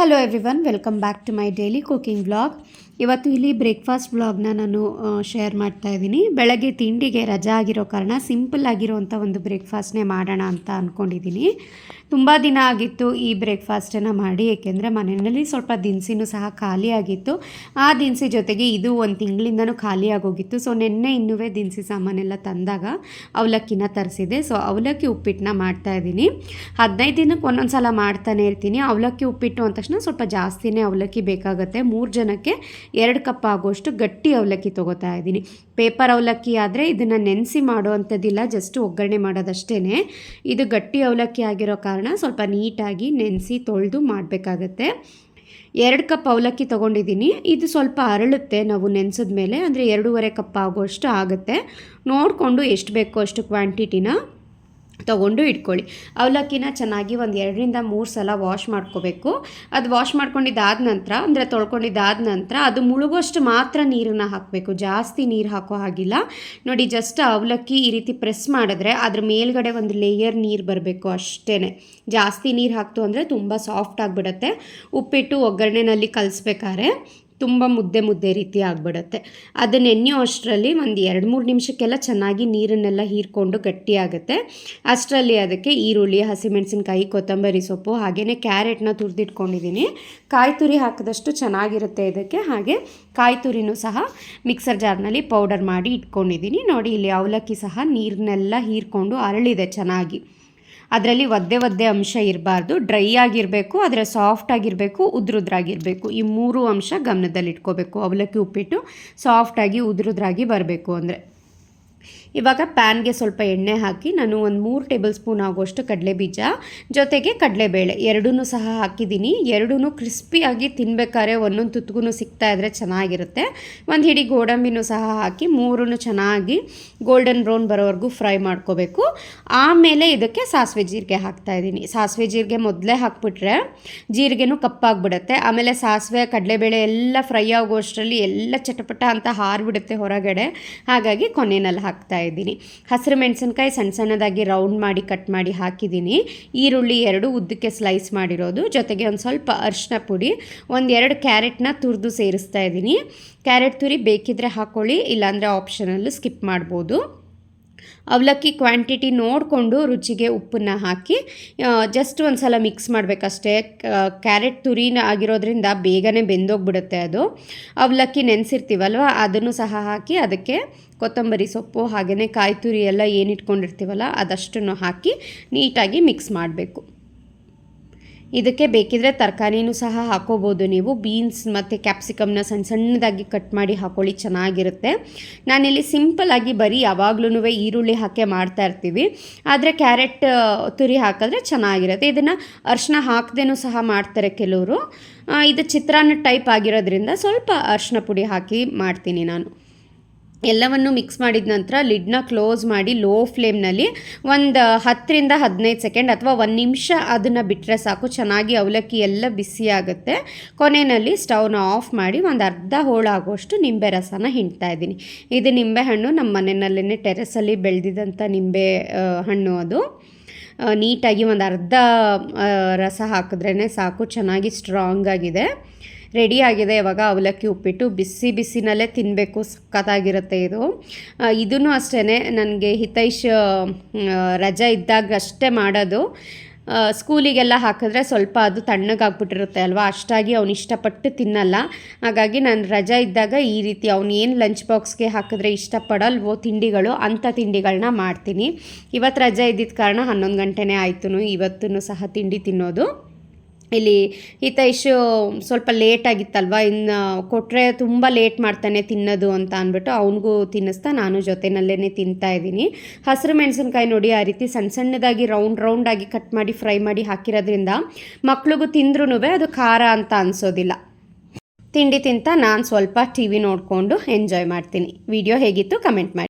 Hello everyone, welcome back to my daily cooking vlog. ಇವತ್ತು ಇಲ್ಲಿ breakfast ಬ್ಲಾಗ್ನ ನಾನು share ಮಾಡ್ತಾ ಇದ್ದೀನಿ. ಬೆಳಗ್ಗೆ ತಿಂಡಿಗೆ ರಜಾ ಆಗಿರೋ ಕಾರಣ ಸಿಂಪಲ್ ಆಗಿರೋವಂಥ ಒಂದು ಬ್ರೇಕ್ಫಾಸ್ಟ್ನೇ ಮಾಡೋಣ ಅಂತ ಅಂದ್ಕೊಂಡಿದ್ದೀನಿ ತುಂಬ ದಿನ ಆಗಿತ್ತು ಈ ಬ್ರೇಕ್ಫಾಸ್ಟನ್ನು ಮಾಡಿ, ಏಕೆಂದರೆ ಮನೆಯಲ್ಲಿ ಸ್ವಲ್ಪ ದಿನಸಿನೂ ಸಹ ಖಾಲಿಯಾಗಿತ್ತು ಆ ದಿನಸಿ ಜೊತೆಗೆ ಇದು ಒಂದು ತಿಂಗಳಿಂದನೂ ಖಾಲಿಯಾಗೋಗಿತ್ತು ಸೊ ನಿನ್ನೆ ಇನ್ನೂ ದಿನಸಿ ಸಾಮಾನೆಲ್ಲ ತಂದಾಗ ಅವಲಕ್ಕಿನ ತರಿಸಿದೆ. ಸೊ ಅವಲಕ್ಕಿ ಉಪ್ಪಿಟ್ಟನ್ನ ಮಾಡ್ತಾ ಇದ್ದೀನಿ. ಹದಿನೈದು ದಿನಕ್ಕೆ ಒಂದೊಂದು ಸಲ ಮಾಡ್ತಾನೆ ಇರ್ತೀನಿ. ಅವಲಕ್ಕಿ ಉಪ್ಪಿಟ್ಟು ಅಂದ ತಕ್ಷಣ ಸ್ವಲ್ಪ ಜಾಸ್ತಿನೇ ಅವಲಕ್ಕಿ ಬೇಕಾಗುತ್ತೆ. ಮೂರು ಜನಕ್ಕೆ ಎರಡು ಕಪ್ ಆಗೋಷ್ಟು ಗಟ್ಟಿ ಅವಲಕ್ಕಿ ತೊಗೋತಾ ಇದ್ದೀನಿ. ಪೇಪರ್ ಅವಲಕ್ಕಿ ಆದರೆ ಇದನ್ನು ನೆನೆಸಿ ಮಾಡುವಂಥದ್ದಿಲ್ಲ ಜಸ್ಟ್ ಒಗ್ಗರಣೆ ಮಾಡೋದಷ್ಟೇ ಇದು ಗಟ್ಟಿ ಅವಲಕ್ಕಿ ಆಗಿರೋ ಕಾರಣ ಸ್ವಲ್ಪ ನೀಟಾಗಿ ನೆನೆಸಿ ತೊಳೆದು ಮಾಡಬೇಕಾಗತ್ತೆ. ಎರಡು ಕಪ್ ಅವಲಕ್ಕಿ ತೊಗೊಂಡಿದ್ದೀನಿ. ಇದು ಸ್ವಲ್ಪ ಅರಳುತ್ತೆ ನಾವು ನೆನೆಸಿದ ಮೇಲೆ ಅಂದರೆ ಎರಡೂವರೆ ಕಪ್ ಆಗೋಷ್ಟು ಆಗುತ್ತೆ. ನೋಡಿಕೊಂಡು ಎಷ್ಟು ಬೇಕೋ ಅಷ್ಟು ಕ್ವಾಂಟಿಟಿನ ತೊಗೊಂಡು ಇಟ್ಕೊಳ್ಳಿ. ಅವಲಕ್ಕಿನ ಚೆನ್ನಾಗಿ ಒಂದು ಎರಡರಿಂದ ಮೂರು ಸಲ ವಾಶ್ ಮಾಡ್ಕೋಬೇಕು. ಅದು ವಾಶ್ ಮಾಡ್ಕೊಂಡಿದ್ದಾದ ನಂತರ, ಅಂದರೆ ತೊಳ್ಕೊಂಡಿದ್ದಾದ ನಂತರ ಅದು ಮುಳುಗೋಷ್ಟು ಮಾತ್ರ ನೀರನ್ನು ಹಾಕಬೇಕು. ಜಾಸ್ತಿ ನೀರು ಹಾಕೋ ಹಾಗಿಲ್ಲ. ನೋಡಿ ಜಸ್ಟ್ ಅವಲಕ್ಕಿ ಈ ರೀತಿ ಪ್ರೆಸ್ ಮಾಡಿದ್ರೆ ಅದ್ರ ಮೇಲ್ಗಡೆ ಒಂದು ಲೇಯರ್ ನೀರು ಬರಬೇಕು ಅಷ್ಟೇ ಜಾಸ್ತಿ ನೀರು ಹಾಕ್ತು ಅಂದರೆ ತುಂಬ ಸಾಫ್ಟ್ ಆಗಿಬಿಡುತ್ತೆ. ಉಪ್ಪಿಟ್ಟು ಒಗ್ಗರಣೆನಲ್ಲಿ ಕಲಿಸ್ಬೇಕಾದ್ರೆ. ತುಂಬ ಮುದ್ದೆ ಮುದ್ದೆ ರೀತಿ ಆಗಿಬಿಡುತ್ತೆ. ಅದನ್ನು ನೆನೆಯೋ ಅಷ್ಟರಲ್ಲಿ ಒಂದು ಎರಡು ಮೂರು ನಿಮಿಷಕ್ಕೆಲ್ಲ ಚೆನ್ನಾಗಿ ನೀರನ್ನೆಲ್ಲ ಹೀರ್ಕೊಂಡು ಗಟ್ಟಿಯಾಗುತ್ತೆ. ಅಷ್ಟರಲ್ಲಿ ಅದಕ್ಕೆ ಈರುಳ್ಳಿ, ಹಸಿಮೆಣಸಿನ್ಕಾಯಿ, ಕೊತ್ತಂಬರಿ ಸೊಪ್ಪು ಹಾಗೆಯೇ ಕ್ಯಾರೆಟ್ನ ತುರಿದಿಟ್ಕೊಂಡಿದ್ದೀನಿ ಕಾಯಿ ತುರಿ ಹಾಕಿದಷ್ಟು ಚೆನ್ನಾಗಿರುತ್ತೆ ಇದಕ್ಕೆ. ಹಾಗೆ ಕಾಯಿ ತುರಿನೂ ಸಹ ಮಿಕ್ಸರ್ ಜಾರ್ನಲ್ಲಿ ಪೌಡರ್ ಮಾಡಿ ಇಟ್ಕೊಂಡಿದ್ದೀನಿ ನೋಡಿ ಇಲ್ಲಿ ಅವಲಕ್ಕಿ ಸಹ ನೀರನ್ನೆಲ್ಲ ಹೀರ್ಕೊಂಡು ಅರಳಿದೆ ಚೆನ್ನಾಗಿ. ಅದರಲ್ಲಿ ಒದ್ದೆ ಒದ್ದೆ ಅಂಶ ಇರಬಾರ್ದು. ಡ್ರೈ ಆಗಿರಬೇಕು, ಆದರೆ ಸಾಫ್ಟ್ ಆಗಿರಬೇಕು, ಉದ್ರುದ್ರಾಗಿರಬೇಕು. ಈ ಮೂರು ಅಂಶ ಗಮನದಲ್ಲಿ ಇಟ್ಕೋಬೇಕು ಅವಲಕ್ಕಿ ಉಪ್ಪಿಟ್ಟು ಸಾಫ್ಟಾಗಿ ಉದ್ರುದ್ರಾಗಿ ಬರಬೇಕು ಅಂದರೆ. ಇವಾಗ ಪ್ಯಾನ್ಗೆ ಸ್ವಲ್ಪ ಎಣ್ಣೆ ಹಾಕಿ ನಾನು ಒಂದು ಮೂರು ಟೇಬಲ್ ಸ್ಪೂನ್ ಆಗುವಷ್ಟು ಕಡಲೆ ಬೀಜ ಜೊತೆಗೆ ಕಡಲೆಬೇಳೆ. ಎರಡೂ ಸಹ ಹಾಕಿದ್ದೀನಿ. ಎರಡೂ ಕ್ರಿಸ್ಪಿಯಾಗಿ ತಿನ್ಬೇಕಾದ್ರೆ ಒಂದೊಂದು ತುತ್ತುಗೂ ಸಿಗ್ತಾ ಇದ್ದರೆ ಚೆನ್ನಾಗಿರುತ್ತೆ. ಒಂದು ಹಿಡಿ ಗೋಡಂಬಿನೂ ಸಹ ಹಾಕಿ ಮೂರೂ ಚೆನ್ನಾಗಿ ಗೋಲ್ಡನ್ ಬ್ರೌನ್ ಬರೋವರೆಗೂ ಫ್ರೈ ಮಾಡ್ಕೋಬೇಕು. ಆಮೇಲೆ ಇದಕ್ಕೆ ಸಾಸಿವೆ ಜೀರಿಗೆ ಹಾಕ್ತಾ ಇದ್ದೀನಿ. ಸಾಸಿವೆ ಜೀರಿಗೆ ಮೊದಲೇ ಹಾಕ್ಬಿಟ್ರೆ ಜೀರಿಗೆನೂ ಕಪ್ಪಾಗ್ಬಿಡುತ್ತೆ. ಆಮೇಲೆ ಸಾಸಿವೆ, ಕಡಲೆಬೇಳೆ ಎಲ್ಲ ಫ್ರೈ ಆಗೋಷ್ಟರಲ್ಲಿ ಎಲ್ಲ ಚಟಪಟ ಅಂತ ಹಾರಿಬಿಡುತ್ತೆ ಹೊರಗಡೆ. ಹಾಗಾಗಿ ಕೊನೆಯಲ್ಲಿ ಹಾಕ್ತಾ ಇದ್ದೀನಿ. ಹಸಿರು ಮೆಣಸಿನ್ಕಾಯಿ ಸಣ್ಣ ಸಣ್ಣದಾಗಿ ರೌಂಡ್ ಮಾಡಿ ಕಟ್ ಮಾಡಿ ಹಾಕಿದ್ದೀನಿ. ಈರುಳ್ಳಿ ಎರಡು, ಉದ್ದಕ್ಕೆ ಸ್ಲೈಸ್ ಮಾಡಿರೋದು. ಜೊತೆಗೆ ಒಂದು ಸ್ವಲ್ಪ ಅರಿಶಿನ ಪುಡಿ ಒಂದೆರಡು ಕ್ಯಾರೆಟ್ನ ತುರಿದು ಸೇರಿಸ್ತಾ ಇದ್ದೀನಿ. ಕ್ಯಾರೆಟ್ ತುರಿ ಬೇಕಿದ್ರೆ ಹಾಕ್ಕೊಳ್ಳಿ ಇಲ್ಲಾಂದರೆ ಆಪ್ಷನಲ್ಲೂ ಸ್ಕಿಪ್ ಮಾಡ್ಬೋದು. ಅವಲಕ್ಕಿ ಕ್ವಾಂಟಿಟಿ ನೋಡಿಕೊಂಡು ರುಚಿಗೆ ಉಪ್ಪನ್ನು ಹಾಕಿ ಜಸ್ಟ್ ಒಂದು ಸಲ ಮಿಕ್ಸ್ ಮಾಡಬೇಕಷ್ಟೇ. ಕ್ಯಾರೆಟ್ ತುರಿನ ಆಗಿರೋದ್ರಿಂದ ಬೇಗನೆ ಬೆಂದೋಗ್ಬಿಡುತ್ತೆ ಅದು. ಅವಲಕ್ಕಿ ನೆನೆಸಿರ್ತೀವಲ್ವ, ಅದನ್ನು ಸಹ ಹಾಕಿ ಅದಕ್ಕೆ ಕೊತ್ತಂಬರಿ ಸೊಪ್ಪು ಹಾಗೆಯೇ ಕಾಯಿ ತುರಿ ಎಲ್ಲ ಏನಿಟ್ಕೊಂಡಿರ್ತೀವಲ್ಲ, ಅದಷ್ಟನ್ನು ಹಾಕಿ ನೀಟಾಗಿ ಮಿಕ್ಸ್ ಮಾಡಬೇಕು. ಇದಕ್ಕೆ ಬೇಕಿದ್ರೆ ತರಕಾರಿನೂ ಸಹ ಹಾಕೋಬೋದು ನೀವು, ಬೀನ್ಸ್ ಮತ್ತು ಕ್ಯಾಪ್ಸಿಕಮ್ನ ಸಣ್ಣ ಸಣ್ಣದಾಗಿ ಕಟ್ ಮಾಡಿ ಹಾಕೊಳ್ಳಿ, ಚೆನ್ನಾಗಿರುತ್ತೆ. ನಾನಿಲ್ಲಿ ಸಿಂಪಲ್ಲಾಗಿ ಬರೀ ಯಾವಾಗ್ಲೂ ಈರುಳ್ಳಿ ಹಾಕಿ ಮಾಡ್ತಾ ಇರ್ತೀವಿ. ಆದರೆ ಕ್ಯಾರೆಟ್ ತುರಿ ಹಾಕಿದ್ರೆ ಚೆನ್ನಾಗಿರುತ್ತೆ. ಇದನ್ನು ಅರ್ಶಿನ ಹಾಕದೇನೂ ಸಹ ಮಾಡ್ತಾರೆ ಕೆಲವರು. ಇದು ಚಿತ್ರಾನ್ನ ಟೈಪ್ ಆಗಿರೋದ್ರಿಂದ ಸ್ವಲ್ಪ ಅರ್ಶಿನ ಪುಡಿ ಹಾಕಿ ಮಾಡ್ತೀನಿ ನಾನು. ಎಲ್ಲವನ್ನು ಮಿಕ್ಸ್ ಮಾಡಿದ ನಂತರ ಲಿಡ್ನ ಕ್ಲೋಸ್ ಮಾಡಿ ಲೋ ಫ್ಲೇಮ್ನಲ್ಲಿ ಒಂದು ಹತ್ತರಿಂದ ಹದಿನೈದು ಸೆಕೆಂಡ್ ಅಥವಾ ಒಂದು ನಿಮಿಷ ಅದನ್ನು ಬಿಟ್ಟರೆ ಸಾಕು. ಚೆನ್ನಾಗಿ ಅವಲಕ್ಕಿ ಎಲ್ಲ ಬಿಸಿ ಆಗುತ್ತೆ. ಕೊನೆಯಲ್ಲಿ ಸ್ಟವ್ನ ಆಫ್ ಮಾಡಿ ಒಂದು ಅರ್ಧ ಹೋಳಾಗುವಷ್ಟು ನಿಂಬೆ ರಸನ ಹಿಂಡ್ತಾ ಇದ್ದೀನಿ. ಇದು ನಿಂಬೆ ಹಣ್ಣು ನಮ್ಮ ಮನೆಯಲ್ಲೇ ಟೆರೆಸಲ್ಲಿ ಬೆಳೆದಿದ್ದಂಥ ನಿಂಬೆ ಹಣ್ಣು ಅದು. ನೀಟಾಗಿ ಒಂದು ಅರ್ಧ ರಸ ಹಾಕಿದ್ರೇ ಸಾಕು. ಚೆನ್ನಾಗಿ ಸ್ಟ್ರಾಂಗ್ ಆಗಿದೆ. ರೆಡಿ ಆಗಿದೆ. ಇವಾಗ ಅವಲಕ್ಕಿ ಉಪ್ಪಿಟ್ಟು ಬಿಸಿ ಬಿಸಿನಲ್ಲೇ ತಿನ್ನಬೇಕು ಸಖತ್ತಾಗಿರುತ್ತೆ ಇದು. ಇದನ್ನು ಅಷ್ಟೇ ನನಗೆ ಹಿತೈಷ್ ರಜೆ ಇದ್ದಾಗ ಅಷ್ಟೇ ಮಾಡೋದು. ಸ್ಕೂಲಿಗೆಲ್ಲ ಹಾಕಿದ್ರೆ ಸ್ವಲ್ಪ ಅದು ತಣ್ಣಗಾಗ್ಬಿಟ್ಟಿರುತ್ತೆ ಅಲ್ವಾ? ಅಷ್ಟಾಗಿ ಅವ್ನು ಇಷ್ಟಪಟ್ಟು ತಿನ್ನಲ್ಲ. ಹಾಗಾಗಿ ನಾನು ರಜಾ ಇದ್ದಾಗ ಈ ರೀತಿ ಅವ್ನು ಏನು ಲಂಚ್ ಬಾಕ್ಸ್ಗೆ ಹಾಕಿದ್ರೆ ಇಷ್ಟಪಡಲ್ವೋ ತಿಂಡಿಗಳು ಅಂಥ ತಿಂಡಿಗಳನ್ನ ಮಾಡ್ತೀನಿ. ಇವತ್ತು ರಜಾ ಇದ್ದಿದ್ದ ಕಾರಣ ಹನ್ನೊಂದು ಗಂಟೆನೇ ಆಯ್ತು ಇವತ್ತೂ ಸಹ ತಿಂಡಿ ತಿನ್ನೋದು. ಇಲ್ಲಿ ಹಿತೈಷು ಸ್ವಲ್ಪ ಲೇಟ್ ಆಗಿತ್ತಲ್ವ? ಇನ್ನು ಕೊಟ್ಟರೆ ತುಂಬ ಲೇಟ್ ಮಾಡ್ತಾನೆ ತಿನ್ನೋದು ಅಂತ ಅಂದ್ಬಿಟ್ಟು ಅವನಿಗೂ ತಿನ್ನಿಸ್ತಾ ನಾನು ಜೊತೆನಲ್ಲೇ ತಿಂತಾ ಇದ್ದೀನಿ. ಹಸಿರು ಮೆಣಸಿನ್ಕಾಯಿ ನೋಡಿ ಆ ರೀತಿ ಸಣ್ಣ ಸಣ್ಣದಾಗಿ ರೌಂಡ್ ರೌಂಡಾಗಿ ಕಟ್ ಮಾಡಿ ಫ್ರೈ ಮಾಡಿ ಹಾಕಿರೋದ್ರಿಂದ ಮಕ್ಳಿಗೂ ತಿಂದ್ರೂ ಅದು ಖಾರ ಅಂತ ಅನಿಸೋದಿಲ್ಲ. ತಿಂಡಿ ತಿಂತ ನಾನು ಸ್ವಲ್ಪ ಟಿ ವಿ ನೋಡಿಕೊಂಡು ಎಂಜಾಯ್ ಮಾಡ್ತೀನಿ. ವಿಡಿಯೋ ಹೇಗಿತ್ತು ಕಮೆಂಟ್ ಮಾಡಿ.